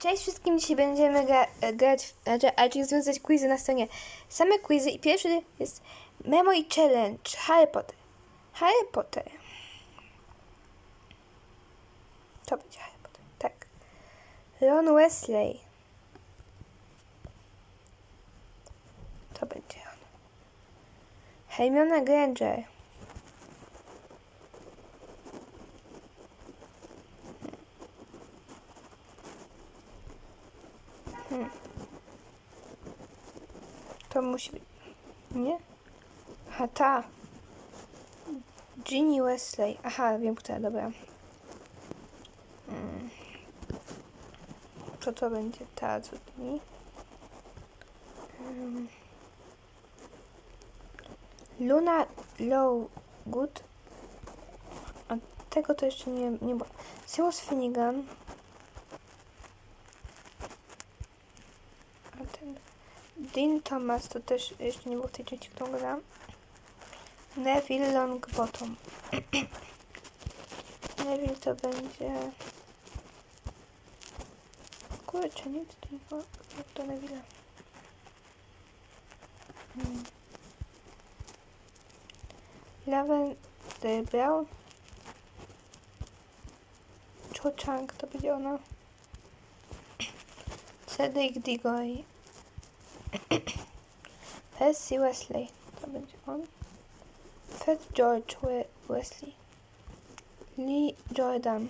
Cześć wszystkim, dzisiaj będziemy gra, grać, znaczy, ale czyli związać quizy na stronie. Same quizy i pierwszy jest Memory Challenge Harry Potter. Harry Potter. To będzie Harry Potter, tak. Ron Wesley. To będzie on. Hermiona Granger. To musi być. Nie? Aha, ta. Ginny Wesley. Aha, wiem, która, dobra. Mm. Co to będzie ta co Ginny? Um. Luna Lowgood. A tego to jeszcze nie, nie było. Seamus Finnegan. A ten. Dean Thomas to też jeszcze nie był w tej części, którą gram. Neville Longbottom. Neville to będzie... Kurczę, nic tu nie było. Jak to Neville? Hmm. Lavender Brown. Cho Chang to będzie ona. Cedric Diggory. Percy Wesley, to będzie on. Fred George We Wesley. Lee Jordan.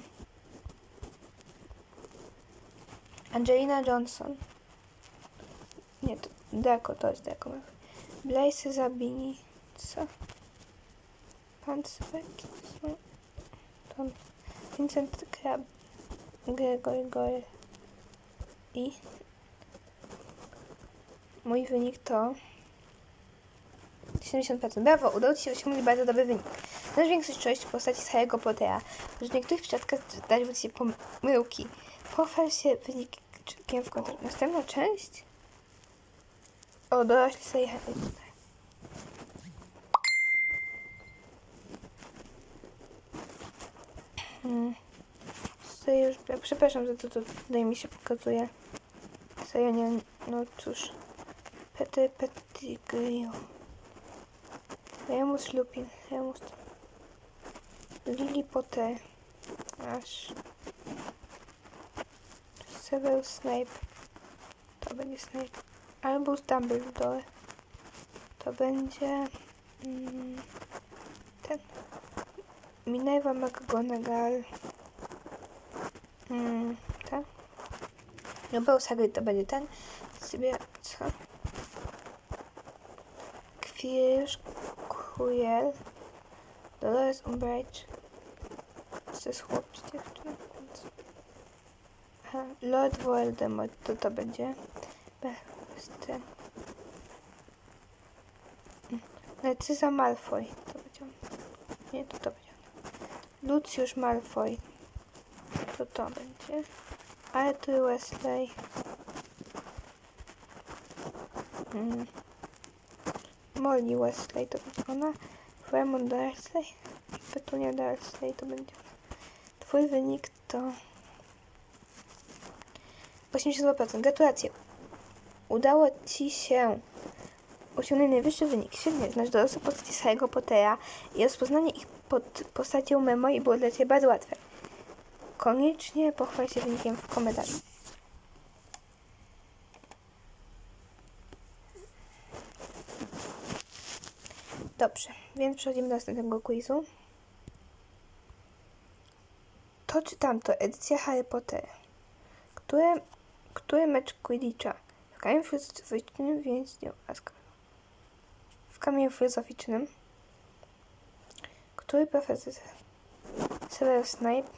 Angelina Johnson. Nie, to Draco, to jest Draco. Blaise Zabini. Co? Pan Sweki. To Vincent Krab. Gregory Goyle. I Mój wynik to 70%. Brawo, udało Ci się osiągnąć bardzo dobry wynik. Znasz większość części postaci z Harry'ego Pottera, że w niektórych przypadkach zdarzyły Ci się pomyłki. Pochwal się wynikiem w końcu. Następna część? O, dorośli sobie Harry Potter. Hmm. Sobie już, przepraszam, że to tutaj mi się pokazuje. Serio nie, no cóż. Peter Pettigrew. Remus Lupin. Remus. Lily Potter. Aż. Severus Snape. To będzie Snape. Albus Dumbledore. To będzie... Mm, ten. Minerva McGonagall. Mm, ten. Rubeus Hagrid to będzie ten. Sobie... Quirrell, Dolores Umbridge. To jest chłop czy dziewczyna? Lord Voldemort, to to będzie. Be- Ten. Mm, Narcyza Malfoy, to będzie. Nie, to to będzie. Lucius Malfoy, to to będzie. Arthur Wesley. Mm. Molly Wesley to będzie ona. Raymond Darsley. Petunia Darsley to będzie. Twój wynik to 82%. Gratulacje. Udało Ci się osiągnąć najwyższy wynik. Świetnie, znasz dorosłe postaci Harry'ego Pottera i rozpoznanie ich pod postacią memorii było dla Ciebie bardzo łatwe. Koniecznie pochwal się wynikiem w komentarzu. Dobrze, więc przechodzimy do następnego quizu. To czy tamto, edycja Harry Potter. Które, który mecz Quidditcha? W kamieniu filozoficznym więźniu. W kamieniu filozoficznym. Który profesor? Severus Snape.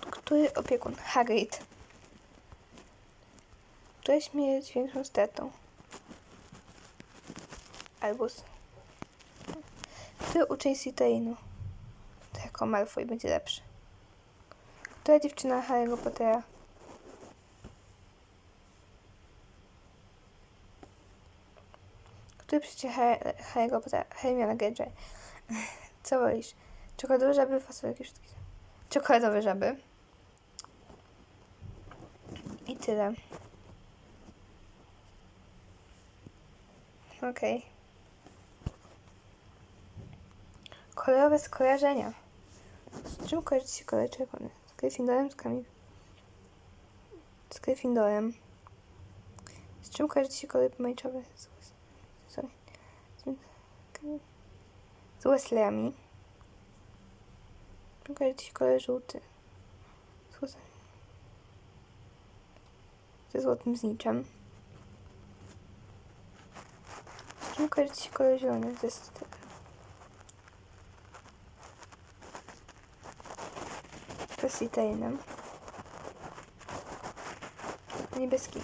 Który opiekun? Hagrid. Która śmierć większą stratą? Albus. Który uczeń Slytherinu? Draco Malfoy będzie lepszy. Która dziewczyna Harry'ego Pottera? Który Harry- Harry'ego Pottera? Hermiona Granger. Co wolisz? Czekoladowe żaby, fasolki, wszystkie. Czekoladowe żaby. tyle. Okej. Kolorowe skojarzenia. Z czym kojarzy się kolor czerwony? Z Gryffindorem, z Kamil... Z Gryffindorem. Z czym kojarzy się kolor pomarańczowy? Z, sorry. z, Wesleyami. Z czym kojarzy się kolor żółty? Z Wes- ze złotym zniczem. Z czym kojarzy się kolor zielony? Ze styl. Z Citainem. Niebieski.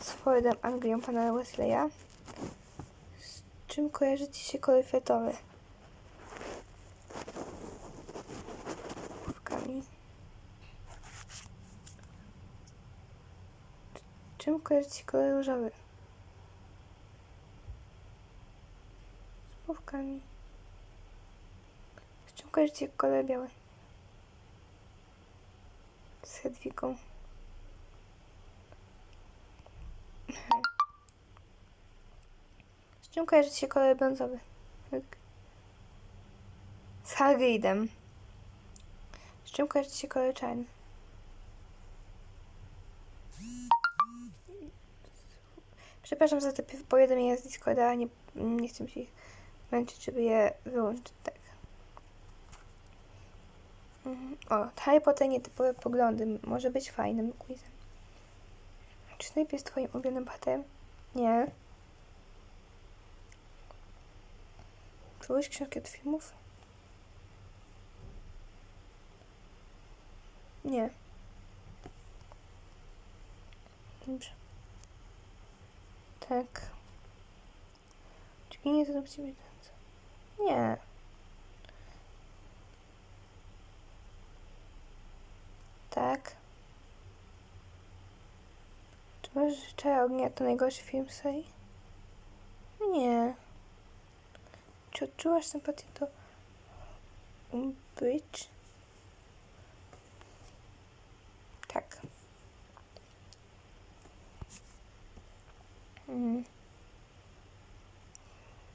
Z Fordem Anglią pana Wesleya. Z czym kojarzy ci się kolor fioletowy? Główkami. Czym kojarzy ci kolor różowy? Z główkami. Się kolor biały? Z Hedwigą. Z czym kojarzy się kolor brązowy? Z Hagridem. Z czym kojarzy się kolor czarny? Przepraszam za te powiadomienia z Discorda, nie, nie chcę się męczyć, żeby je wyłączyć. O, Harry Potter nietypowe poglądy. Może być fajnym quizem. Czy Snape jest twoim ulubionym bohaterem? Nie. Czytałeś książki od filmów? Nie. Dobrze. Tak. Czy ginie to do ciebie? Nie. Tak. Czara Ognia to najgorszy film serii? Nie. Czy odczuwasz sympatię do Umbridge? Tak. Mm.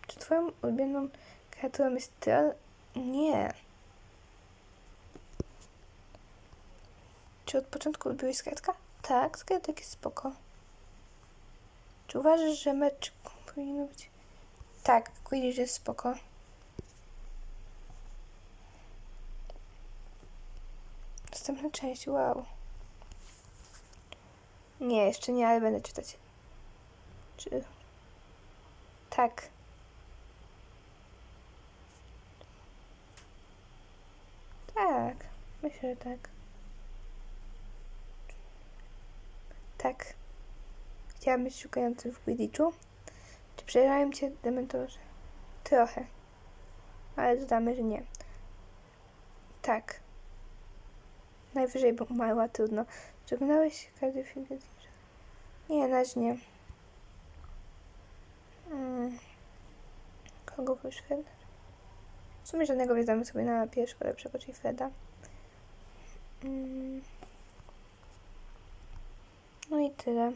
Czy twoją ulubioną kreaturą jest troll? Nie. Czy od początku lubiłeś skatka? Tak, skatek jest spoko. Czy uważasz, że mecz powinno być? Tak, Quidditch jest spoko. Następna część, wow. Nie, jeszcze nie, ale będę czytać. Czy... Tak. Tak, myślę, że tak. Tak. Chciałam być szukający w Quidditchu. Czy przerażają cię dementorzy? Trochę. Ale dodamy, że nie. Tak. Najwyżej bym umarła, trudno. Czy oglądałeś każdy film? Nie, na nie. Mm. Kogo byś Fred? W sumie żadnego wjeżdżamy sobie na pierwszego lepszego, czyli Freda. Mm. No i tyle.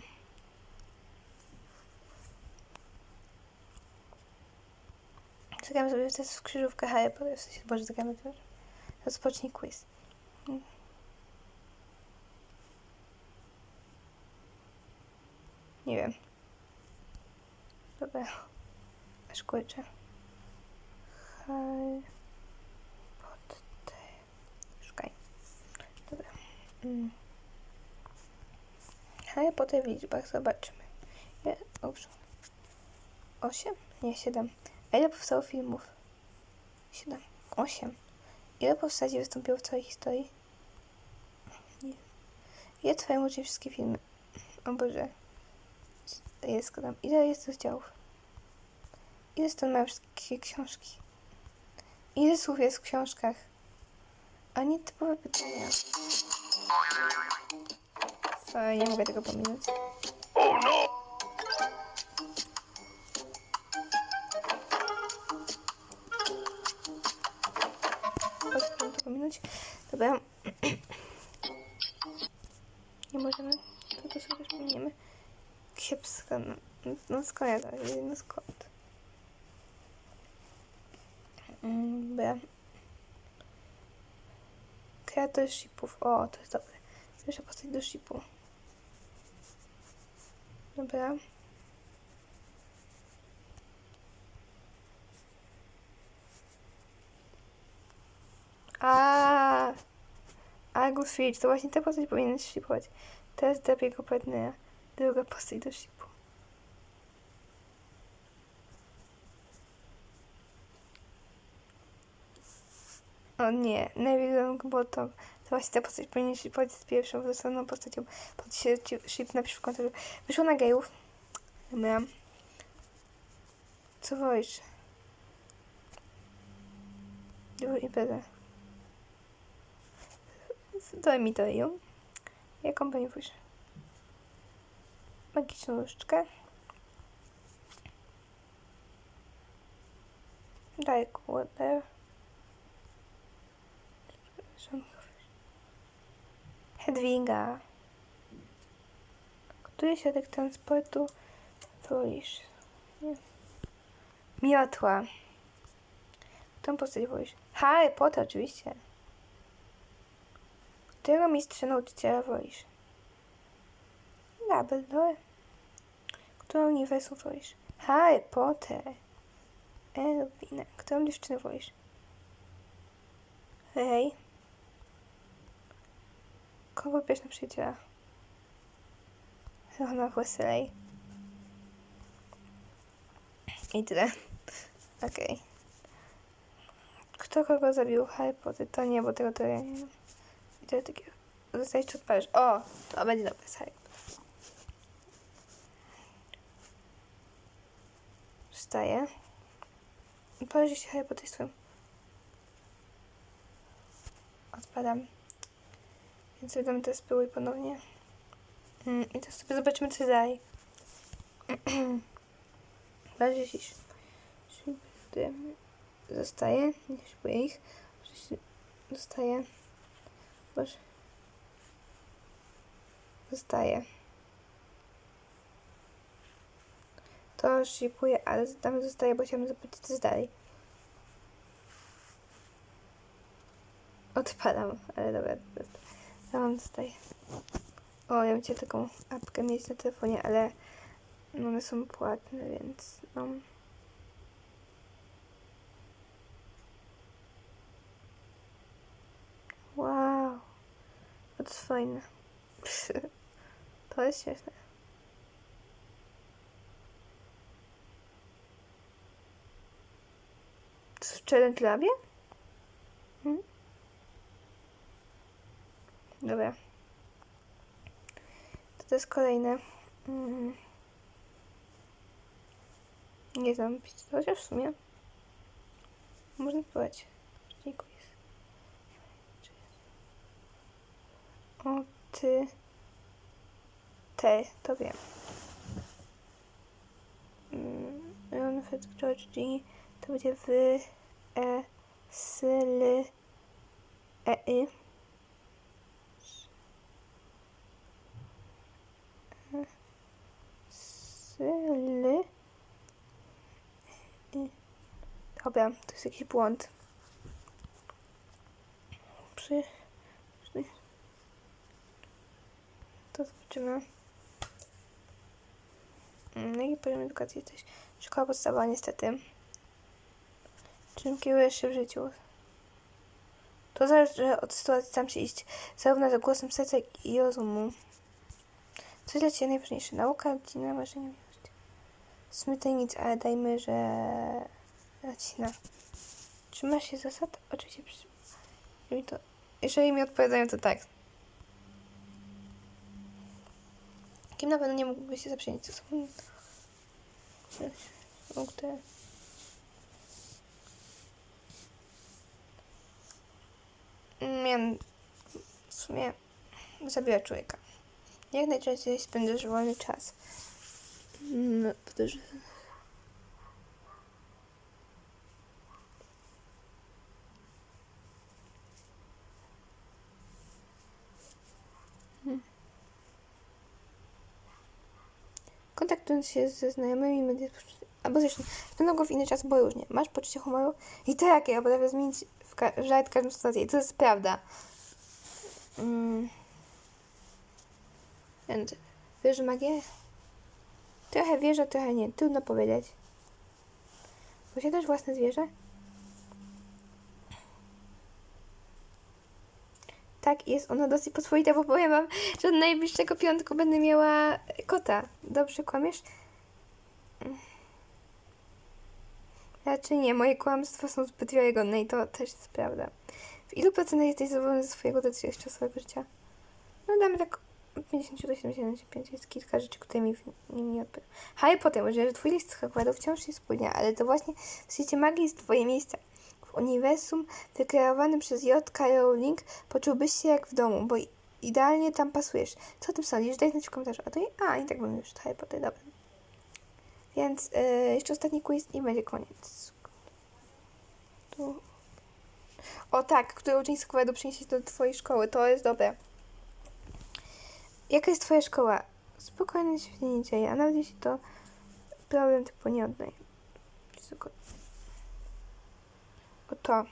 Zagramy sobie teraz w krzyżówkę Potter, w sensie, boże, zagramy też. Rozpocznij quiz. Mm. Nie wiem. Dobra. Aż kurczę. Harry Potter. Szukaj. Dobra. Mm. Harry Potter w liczbach, zobaczymy. Dobrze. Osiem? Nie, siedem. Ile powstało filmów? Siedem. Osiem. Ile postaci wystąpiło w całej historii? Nie. Ile trwają łącznie wszystkie filmy? O Boże. Jest składam. Ile jest rozdziałów? Ile stron mają wszystkie książki? Ile słów jest w książkach? A nie typowe pytania. Sorry, nie mogę tego pominąć. Oh no! Pominąć. Dobra. nie możemy, to to sobie też. Kiepska, no, no wiem, no skąd? Mm, Dobra. Kreator shipów, o, to jest dobre. Pierwsza postać do shipu. Dobra. A, Argus Switch, to właśnie ta postać powinien shipować. Teraz drap jego partnera. Druga postać do shipu. O nie, Neville Longbottom. To właśnie ta postać powinien shipować z pierwszą wyrosłą postacią. Pod się ship na przykład. Wyszło na gejów. Dobra. Co wolisz? Dużo imprezę. Daj mi to ją. Jaką pani wolisz? Magiczną różdżkę. Daj kłodę. Hedwiga. Który środek transportu wolisz? Miotła. Tą postać wolisz? Harry Potter oczywiście. Którego mistrza nauczyciela wolisz? Dumbledore. Którą uniwersum wolisz? Harry Potter. Elwina. Którą dziewczynę wolisz? Hej. Kogo bierz na przyjaciela? Rona Wesley. I tyle. Okej. Kto kogo zabił? Harry Potter. To nie, bo tego to ja nie wiem. I to takie... Zostajesz czy odpalisz? O! To będzie Harry Potter. Wstaję. Odpalisz się Harry Potter jest twoim. Odpadam. Więc wydam te spróbuj ponownie. Mm, I to sobie zobaczymy, co dalej. Bardziej się zostaje. Nie śpię ich. Zostaje. Boże. Zostaje. To shipuję, ale tam zostaje, bo chciałam zobaczyć, co jest dalej. Odpalam, ale dobra. Tam zostaje. O, ja chciała taką apkę mieć na telefonie, ale one są płatne, więc no. Wow. To jest fajne. To jest śmieszne. Jest challenge labie? Hmm? Dobra. To, to jest kolejne. Mm. Nie znam, chociaż w sumie. Można spróbować. Dziękuję. O, ty. Te, to wiem. Mm, Fed George G. To będzie w e s l e y. S l y. Dobra, to jest jakiś błąd. Przy... Zobaczymy. Mm, Jaki poziom edukacji jesteś? Szkoła podstawowa niestety. Czym kierujesz się w życiu? To zależy od sytuacji, tam się iść zarówno za głosem serca, jak i rozumu. Co dla Ciebie najważniejsze? Nauka, rodzina, marzenia, miłość. Tutaj nic, ale dajmy, że rodzina. Trzymasz się zasad? Oczywiście. jeżeli mi odpowiadają, to tak. Kim na pewno nie mógłby się zaprzyjaźnić ze sobą? Mógłby. Miałem w sumie zabiła człowieka. Jak najczęściej spędzasz wolny czas? No, to kontaktując się ze znajomymi, media... albo zresztą wpędzą go w inny czas, bo różnie. Masz poczucie humoru i to jakie? Ja potrafię zmienić w ka- żart każdą sytuację i to jest prawda. Mm. And, wierzę w magię? Trochę wierzę, trochę nie. Trudno powiedzieć. Posiadasz własne zwierzę? Tak, jest ona dosyć pospolita, bo powiem wam, że od najbliższego piątku będę miała kota. Dobrze kłamiesz? Raczej nie, moje kłamstwa są zbyt wiarygodne i to też jest prawda. W ilu procentach jesteś zadowolony ze swojego dotychczasowego życia? No damy tak od 50 do 75. Jest kilka rzeczy, które mi w nim nie odpowiadają. Harry Potter, że twój list z Hogwartu wciąż się spóźnia, ale to właśnie w świecie magii jest twoje miejsce. Uniwersum wykreowanym przez J.K. Rowling poczułbyś się jak w domu, bo idealnie tam pasujesz. Co o tym sądzisz? Daj znać w komentarzu. A to. A, i tak bym już Harry Potter. Więc yy, jeszcze ostatni quiz i będzie koniec. Tu. O tak, którą część z przynieść do twojej szkoły, to jest dobre. Jaka jest twoja szkoła? Spokojnie się nie dzieje, a nawet jeśli to problem typu nie oddaj. Tylko- O to.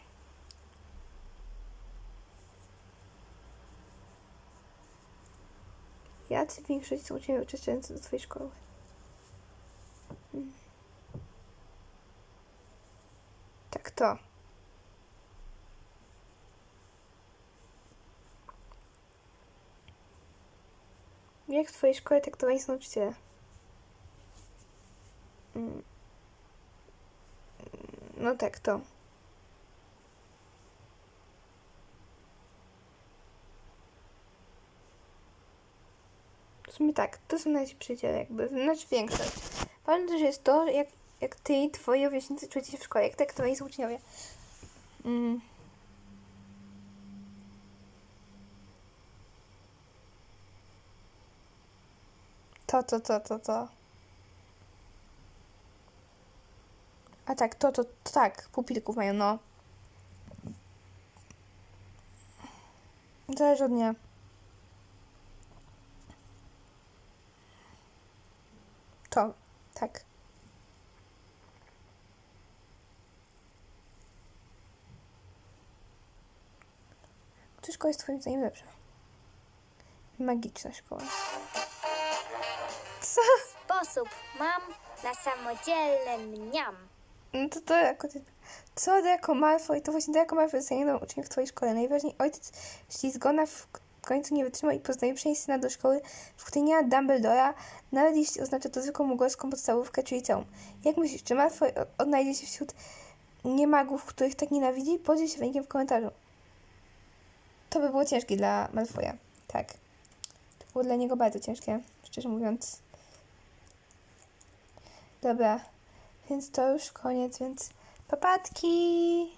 Jacy większość są uczniowie uczestniczący do twojej szkoły? Mm. Tak, to. Jak w twojej szkole traktowani są nauczyciele? Mm. No tak, to. W sumie tak, to są nasi przyjaciele, jakby, znaczy większość. Ważne też jest to, jak, jak ty i twoi rówieśnicy czujecie się w szkole, jak traktowani są uczniowie. Mm. To, to, to, to, to. A tak, to, to, to tak, pupilków mają, no. Zależy od dnia. To, tak. Która szkoła jest twoim zdaniem lepsza? Magiczna szkoła. Co? Sposób mam na samodzielne mniam. No to to jako ty... Co Draco Malfoy? To właśnie Draco Malfoy zostanie jedną uczniów w twojej szkole. Najważniej ojciec ślizgona w końcu nie wytrzyma i poznaje przenieść syna do szkoły, w której nie ma Dumbledora, nawet jeśli oznacza to zwykłą mugorską podstawówkę, czyli całą. Jak myślisz, czy Malfoy odnajdzie się wśród niemagów, których tak nienawidzi? Podziel się wynikiem w komentarzu. To by było ciężkie dla Malfoya. Tak. To było dla niego bardzo ciężkie, szczerze mówiąc. Dobra, więc to już koniec, więc papatki!